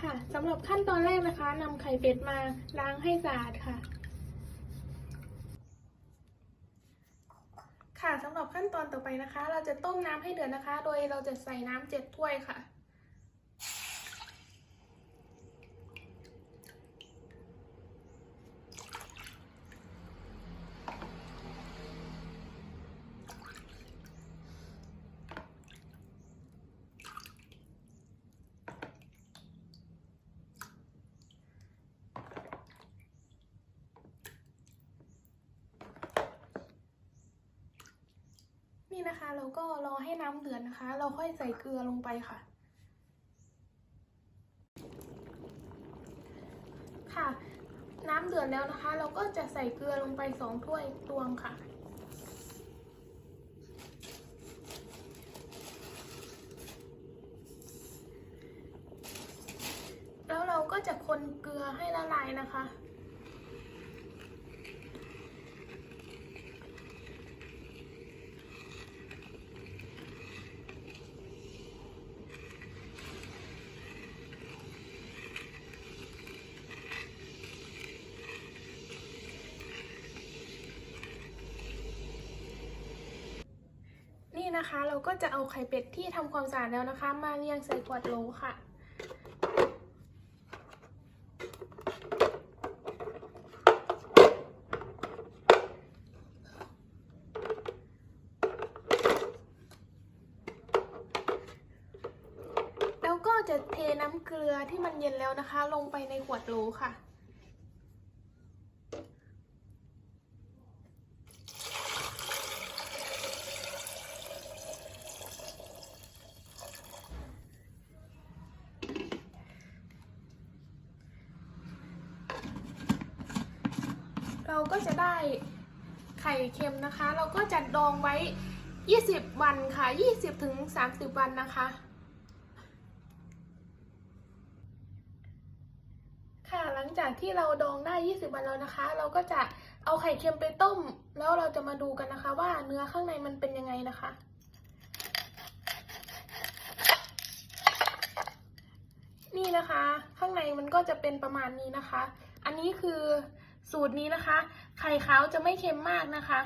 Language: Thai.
ค่ะสำหรับขั้นตอนแรกนะคะนำไข่เป็ดมาล้างให้สะอาดค่ะ ค่ะสำหรับขั้นตอนต่อไปนะคะ เราจะต้มน้ำให้เดือดนะคะ โดยเราจะใส่น้ำเจ็ดถ้วยค่ะ นี่นะคะ เราก็รอให้น้ำเดือดนะคะ เราค่อยใส่เกลือลงไปค่ะ ค่ะ น้ำเดือดแล้วนะคะ เราก็จะใส่เกลือลงไปสองถ้วยตวงค่ะแล้วเราก็จะคนเกลือให้ละลายนะคะ นะคะ เราก็จะเอาไข่เป็ดที่ทำความสะอาดแล้วนะคะ มาเรียงใส่ขวดโหลค่ะ แล้วก็จะเทน้ำเกลือที่มันเย็นแล้วนะคะ ลงไปในขวดโหลค่ะ เราก็จะได้ไข่เค็มนะคะ เราก็จะดองไว้ 20 วันค่ะ 20ถึง30 วันนะคะ ค่ะหลังจากที่เราดองได้ 20 วันแล้วนะคะ เราก็จะเอาไข่เค็มไปต้ม แล้วเราจะมาดูกันนะคะ ว่าเนื้อข้างในมันเป็นยังไงนะคะนี่นะคะ ข้างในมันก็จะเป็นประมาณนี้นะคะ อันนี้คือ สูตรนี้นะคะ ไข่ขาวจะไม่เค็มมากนะคะ